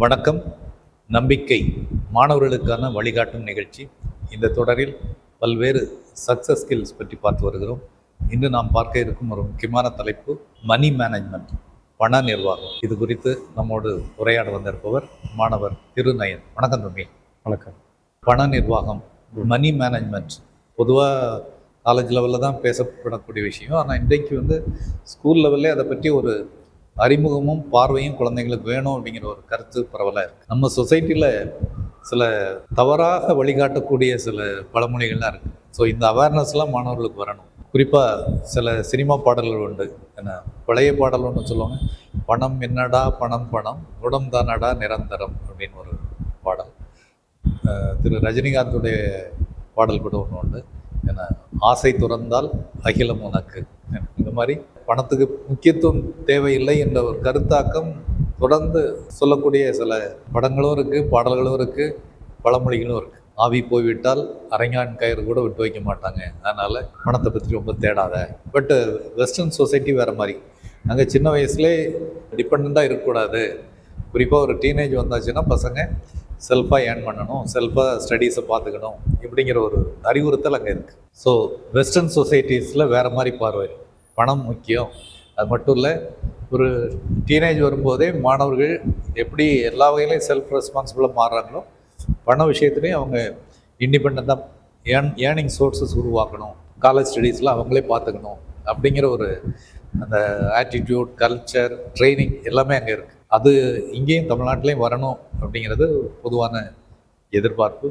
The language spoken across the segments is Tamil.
வணக்கம். நம்பிக்கை மாணவர்களுக்கான வழிகாட்டும் நிகழ்ச்சி. இந்த தொடரில் பல்வேறு சக்சஸ் ஸ்கில்ஸ் பற்றி பார்த்து வருகிறோம். இன்று நாம் பார்க்க இருக்கும் ஒரு முக்கியமான தலைப்பு மணி மேனேஜ்மெண்ட் பண நிர்வாகம். இது குறித்து நம்மோடு உரையாட வந்திருப்பவர் மாணவர் திருநயன். வணக்கம் தம்பி. வணக்கம். பண நிர்வாகம் மணி மேனேஜ்மெண்ட் பொதுவாக காலேஜ் லெவலில் தான் பேசப்படக்கூடிய விஷயம். ஆனால் இன்றைக்கு வந்து ஸ்கூல் லெவல்லே அதை பற்றி ஒரு அறிமுகமும் பார்வையும் குழந்தைங்களுக்கு வேணும் அப்படிங்கிற ஒரு கருத்து பரவலாக இருக்குது நம்ம சொசைட்டியில் சில தவறாக வழிகாட்டக்கூடிய சில பழமொழிகள்லாம் இருக்குது ஸோ இந்த அவேர்னஸ்லாம் மாணவர்களுக்கு வரணும். குறிப்பாக சில சினிமா பாடல்கள் உண்டு. என்ன பழைய பாடல் ஒன்று சொல்லுவாங்க. பணம் என்னடா பணம் பணம் உடம் தானடா நிரந்தரம் அப்படின்னு ஒரு பாடல். திரு ரஜினிகாந்துடைய பாடல் கூட ஒன்று உண்டு. என்ன ஆசை துறந்தால் அகிலம் உனக்கு இந்த மாதிரி பணத்துக்கு முக்கியத்துவம் தேவையில்லை என்ற ஒரு கருத்தாக்கம் தொடர்ந்து சொல்லக்கூடிய சில படங்களும் இருக்குது பாடல்களும் இருக்குது பழமொழிகளும் இருக்குது ஆவி போய்விட்டால் அரைஞான் கயிறு கூட விட்டு வைக்க மாட்டாங்க. அதனால் பணத்தை பற்றி ரொம்ப தேடாத. பட்டு வெஸ்டர்ன் சொசைட்டி வேறு மாதிரி. நாங்கள் சின்ன வயசுலேயே டிபெண்ட்டாக இருக்கக்கூடாது. குறிப்பாக ஒரு டீனேஜ் வந்தாச்சுன்னா பசங்க செல்ஃபாக ஏர்ன் பண்ணணும் செல்ஃபாக ஸ்டடீஸை பார்த்துக்கணும் இப்படிங்கிற ஒரு அறிவுறுத்தல் அங்கே இருக்குது ஸோ வெஸ்டர்ன் சொசைட்டிஸில் வேறு மாதிரி பார்வை. பணம் முக்கியம். அது மட்டும் இல்லை ஒரு டீனேஜ் வரும்போதே மாணவர்கள் எப்படி எல்லா வகையிலையும் செல்ஃப் ரெஸ்பான்சிபிளாக மாறுறாங்களோ பண விஷயத்துலையும் அவங்க இண்டிபெண்ட்டாக ஏர்ன் ஏர்னிங் சோர்ஸஸ் உருவாக்கணும். காலேஜ் ஸ்டடீஸில் அவங்களே பார்த்துக்கணும் அப்படிங்கிற ஒரு அந்த ஆட்டிடியூட் கல்ச்சர் ட்ரைனிங் எல்லாமே அங்கே இருக்குது அது இங்கேயும் தமிழ்நாட்டிலையும் வரணும் அப்படிங்கிறது பொதுவான எதிர்பார்ப்பு.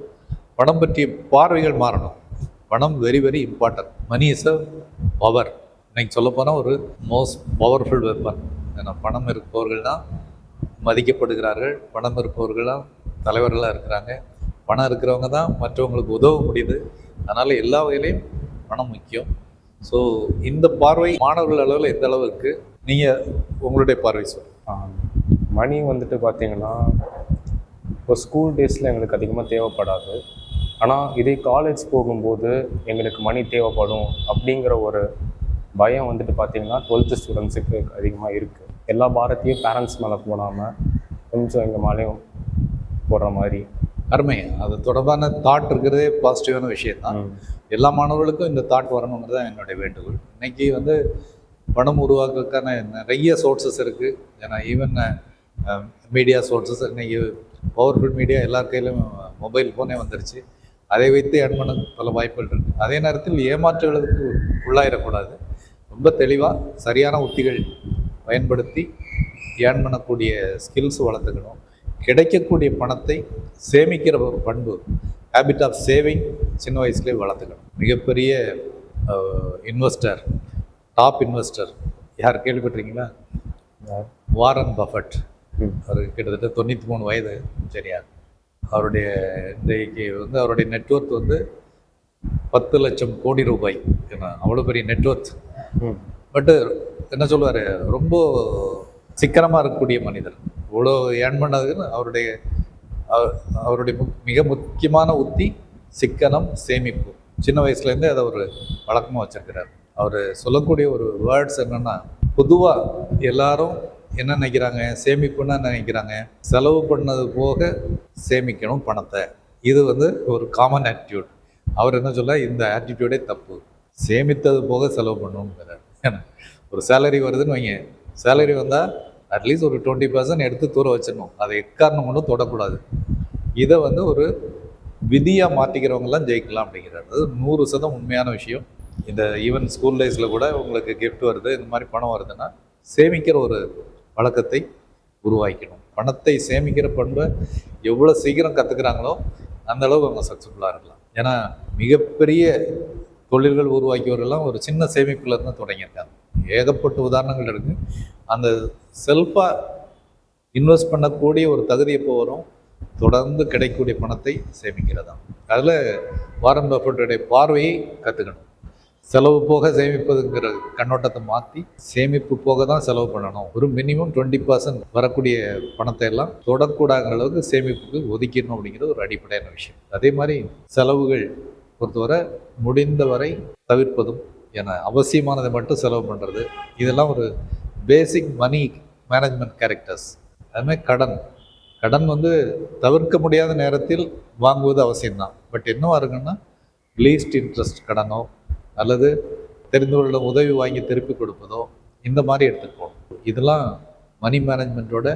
பணம் பற்றிய பார்வைகள் மாறணும். பணம் very very important money is a power இன்னைக்கு சொல்லப்போனால் ஒரு மோஸ்ட் பவர்ஃபுல் வெப்பன் ஏன்னா பணம் இருப்பவர்கள் தான் மதிக்கப்படுகிறார்கள் பணம் இருப்பவர்கள் தான் தலைவர்களாக இருக்கிறாங்க. பணம் இருக்கிறவங்க தான் மற்றவங்களுக்கு உதவ முடியுது. அதனால் எல்லா வகையிலையும் பணம் முக்கியம். ஸோ இந்த பார்வை மாணவர்கள் அளவில் எந்த அளவுக்கு நீங்கள் உங்களுடைய பார்வை சொல்லுங்கள் மணி வந்துட்டு பார்த்தீங்கன்னா இப்போ ஸ்கூல் டேஸில் எங்களுக்கு அதிகமாக தேவைப்படாது. ஆனால் இதே காலேஜ் போகும்போது எங்களுக்கு மணி தேவைப்படும் அப்படிங்கிற ஒரு பயம் வந்துட்டு பார்த்தீங்கன்னா டுவெல்த்து ஸ்டூடெண்ட்ஸுக்கு அதிகமாக இருக்குது எல்லா பாரத்தையும் பேரண்ட்ஸ் மேலே போடாமல் கொஞ்சம் எங்கள் மேலேயும் போடுற மாதிரி. அருமை. அது தொடர்பான தாட் இருக்கிறதே பாசிட்டிவான விஷயம் தான். எல்லா மாணவர்களுக்கும் இந்த தாட் வரணுங்கிறது தான் என்னுடைய வேண்டுகோள். இன்னைக்கு வந்து பணம் உருவாக்குறதுக்கான நிறைய சோர்சஸ் இருக்குது ஏன்னா ஈவன் மீடியா சோர்சஸ் இன்னைக்கு பவர்ஃபுல் மீடியா எல்லார் கையிலும் மொபைல் ஃபோனே வந்துருச்சு. அதை வைத்து ஏர்ன் பண்ண பல வாய்ப்புகள் இருக்குது அதே நேரத்தில் ஏமாற்றுகளுக்கு உள்ளாயிடக்கூடாது. ரொம்ப தெளிவாக சரியான உத்திகள் பயன்படுத்தி ஏர்ன் பண்ணக்கூடிய ஸ்கில்ஸ் வளர்த்துக்கணும். கிடைக்கக்கூடிய பணத்தை சேமிக்கிற ஒரு பண்பு ஹேபிட் ஆஃப் சேவிங் சின்ன வயசுலேயே வளர்த்துக்கணும். மிகப்பெரிய இன்வெஸ்டர் டாப் இன்வெஸ்டர் யார் கேள்விப்பட்டிருக்கீங்களா? Warren Buffett. அவர் கிட்டத்தட்ட தொண்ணூற்றி மூணு வயது சரியா? அவருடைய இன்றைக்கு வந்து அவருடைய நெட்ஒர்க் வந்து பத்து லட்சம் கோடி ரூபாய். அவ்வளோ பெரிய நெட்ஒர்க் பட்டு என்ன சொல்லுவார்? ரொம்ப சிக்கனமாக இருக்கக்கூடிய மனிதர். இவ்வளோ ஏர்ன் பண்ணதுன்னு அவருடைய அவருடைய முக்- மிக முக்கியமான உத்தி சிக்கனம் சேமிப்பு. சின்ன வயசுலேருந்தே அதை ஒரு வழக்கமாக வச்சுருக்கிறார். அவர் சொல்லக்கூடிய ஒரு வேர்ட்ஸ் என்னென்னா பொதுவாக எல்லாரும் என்ன நினைக்கிறாங்க? சேமிப்புன்னு என்ன நினைக்கிறாங்க? செலவு பண்ணது போக சேமிக்கணும் பணத்தை. இது வந்து ஒரு காமன் ஆட்டிடியூட் அவர் என்ன சொல்ல இந்த ஆட்டிடியூடே தப்பு. சேமித்தது போக செலவு பண்ணணுங்கிறார் ஒரு சேலரி வருதுன்னு வைங்க. சேலரி வந்தால் அட்லீஸ்ட் ஒரு டுவெண்ட்டி பர்சன்ட் எடுத்து தூர வச்சிடணும். அதை எக்காரணம் ஒன்றும் தொடக்கூடாது. இதை வந்து ஒரு விதியாக மாற்றிக்கிறவங்கலாம் ஜெயிக்கலாம் அப்படிங்கிறார். அது நூறு சதம் உண்மையான விஷயம். இந்த ஈவன் ஸ்கூல் டேஸில் கூட உங்களுக்கு கிஃப்ட் வருது இந்த மாதிரி பணம் வருதுன்னா சேமிக்கிற ஒரு வழக்கத்தை உருவாக்கணும் பணத்தை சேமிக்கிற பண்பை எவ்வளோ சீக்கிரம் கற்றுக்குறாங்களோ அந்த அளவுக்கு அவங்க சக்ஸஸ்ஃபுல்லாக இருக்கலாம். ஏன்னா மிகப்பெரிய தொழில்கள் உருவாக்கியவர்கள்லாம் ஒரு சின்ன சேமிப்புலேருந்து தொடங்கியிருக்காங்க. ஏகப்பட்ட உதாரணங்கள் இருக்குது அந்த செல்ஃபாக இன்வெஸ்ட் பண்ணக்கூடிய ஒரு தகுதி எப்போ வரும்? தொடர்ந்து கிடைக்கக்கூடிய பணத்தை சேமிக்கிறதா அதில் வாரன் பஃபட்டுடைய பார்வையை கற்றுக்கணும் செலவு போக சேமிப்பதுங்கிற கண்ணோட்டத்தை மாற்றி சேமிப்பு போக தான் செலவு பண்ணணும். ஒரு மினிமம் டுவெண்ட்டி பர்சன்ட் வரக்கூடிய பணத்தை எல்லாம் தொடக்கூடாங்கிற அளவுக்கு சேமிப்புக்கு ஒதுக்கிடணும் அப்படிங்கிறது ஒரு அடிப்படையான விஷயம். அதே மாதிரி செலவுகள் பொறுத்தவரை முடிந்தவரை தவிர்ப்பதும் என அவசியமானதை மட்டும் செலவு பண்ணுறது இதெல்லாம் ஒரு பேசிக் மணி மேனேஜ்மெண்ட் கேரக்டர்ஸ் அதுமாதிரி கடன். கடன் வந்து தவிர்க்க முடியாத நேரத்தில் வாங்குவது அவசியம்தான். பட் என்னவா இருக்குன்னா லீஸ்ட் இன்ட்ரெஸ்ட் கடனோ அல்லது தெரிந்தவர்களோட உதவி வாங்கி திருப்பி கொடுப்பதோ இந்த மாதிரி எடுத்துக்கணும் இதெல்லாம் மணி மேனேஜ்மெண்ட்டோட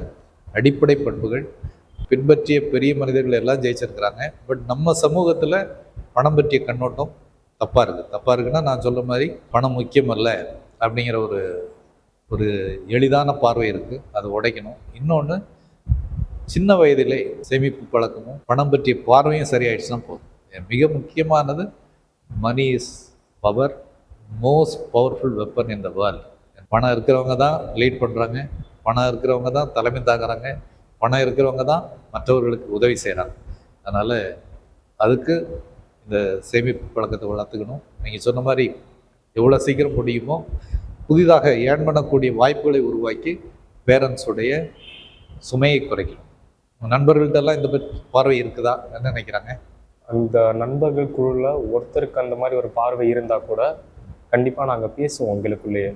அடிப்படை பண்புகள். பின்பற்றிய பெரிய மனிதர்கள் எல்லாம் ஜெயிச்சிருக்கிறாங்க. பட் நம்ம சமூகத்தில் பணம் பற்றிய கண்ணோட்டம் தப்பாக இருக்குது. தப்பாக இருக்குன்னா நான் சொல்ல மாதிரி பணம் முக்கியமல்ல அப்படிங்கிற ஒரு ஒரு எளிதான பார்வை இருக்குது அதை உடைக்கணும். இன்னொன்று சின்ன வயதிலே சேமிப்பு பழக்கமும் பணம் பற்றிய பார்வையும் சரியாயிடுச்சுன்னா போதும். மிக முக்கியமானது money is power most powerful weapon in the world பணம் இருக்கிறவங்க தான் லீட் பண்ணுறாங்க பணம் இருக்கிறவங்க தான் தலைமை தாங்குறாங்க பணம் இருக்கிறவங்க தான் மற்றவர்களுக்கு உதவி செய்கிறாங்க அதனால் அதுக்கு இந்த சேமிப்பு பழக்கத்தை வளர்த்துக்கணும். நீங்கள் சொன்ன மாதிரி எவ்வளோ சீக்கிரம் முடியுமோ புதிதாக ஏர்ன் பண்ணக்கூடிய வாய்ப்புகளை உருவாக்கி பேரண்ட்ஸுடைய சுமையை குறைக்கணும். நண்பர்கள்ட்டெல்லாம் இந்த பார்வை இருக்குதா? என்ன நினைக்கிறாங்க? அந்த நண்பர்கள் குழுவில் ஒருத்தருக்கு அந்த மாதிரி ஒரு பார்வை இருந்தால் கூட கண்டிப்பாக நாங்கள் பேசுவோம் எங்களுக்குள்ளேயே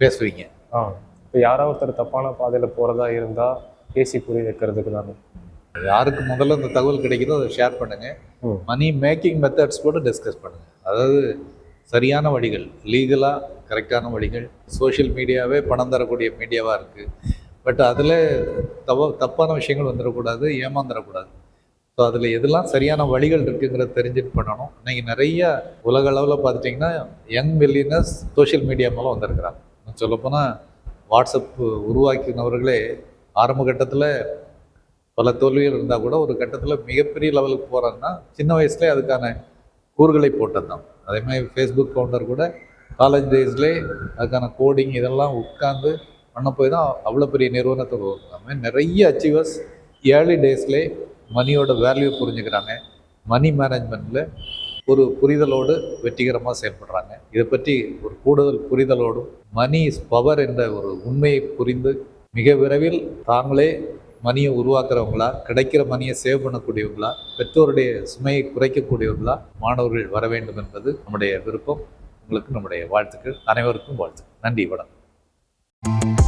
பேசுவீங்க. ஆ. இப்போ யாராவது ஒருத்தர் தப்பான பாதையில் போகிறதா இருந்தால் பேசி புரிய வைக்கிறதுக்கு தான். யாருக்கு முதல்ல இந்த தகவல் கிடைக்குதோ அதை ஷேர் பண்ணுங்க. ம். மணி மேக்கிங் மெத்தட்ஸ் கூட டிஸ்கஸ் பண்ணுங்க. அதாவது சரியான வழிகள் லீகலாக கரெக்டான வழிகள் சோஷியல் மீடியாவே பணம் தரக்கூடிய மீடியாவாக இருக்குது பட் அதில் தவ தப்பான விஷயங்கள் வந்துடக்கூடாது ஏமாந்துடக்கூடாது. ஸோ அதில் எதெல்லாம் சரியான வழிகள் இருக்குங்கிறத தெரிஞ்சுட்டு பண்ணணும். இன்னைக்கு நிறைய உலக அளவில் பார்த்துட்டிங்கன்னா யங் மில்லியனர்ஸ் சோஷியல் மீடியா மூலம் வந்திருக்கிறாங்க. சொல்லப்போனால் வாட்ஸ்அப் உருவாக்கினவர்களே ஆரம்ப கட்டத்தில் பல தோல்விகள் இருந்தால் கூட ஒரு கட்டத்தில் மிகப்பெரிய லெவலுக்கு போகிறாங்கன்னா சின்ன வயசுலேயே அதுக்கான கூறுகளை போட்டது தான் அதே மாதிரி ஃபேஸ்புக் கவுண்டர் கூட காலேஜ் டேஸ்லேயே அதுக்கான கோடிங் இதெல்லாம் உட்காந்து பண்ண போய் தான் அவ்வளோ பெரிய நிறுவனத்தை உருவாக்குறாங்க நிறைய அச்சீவர்ஸ் ஏர்லி டேஸ்லேயே மணியோட வேல்யூ புரிஞ்சுக்கிறாங்க. மணி மேனேஜ்மெண்ட்டில் ஒரு புரிதலோடு வெற்றிகரமாக செயல்படுறாங்க. இதை பற்றி ஒரு கூடுதல் புரிதலோடும் மணி இஸ் பவர் என்ற ஒரு உண்மையை புரிந்து மிக விரைவில் தாங்களே மணியை உருவாக்குறவங்களா கிடைக்கிற மணியை சேவ் பண்ணக்கூடியவங்களா பெற்றோருடைய சுமையை குறைக்கக்கூடியவங்களா மாணவர்கள் வர வேண்டும் என்பது நம்முடைய விருப்பம். உங்களுக்கு நம்முடைய வாழ்த்துக்கள். அனைவருக்கும் வாழ்த்துக்கள். நன்றி வணக்கம்.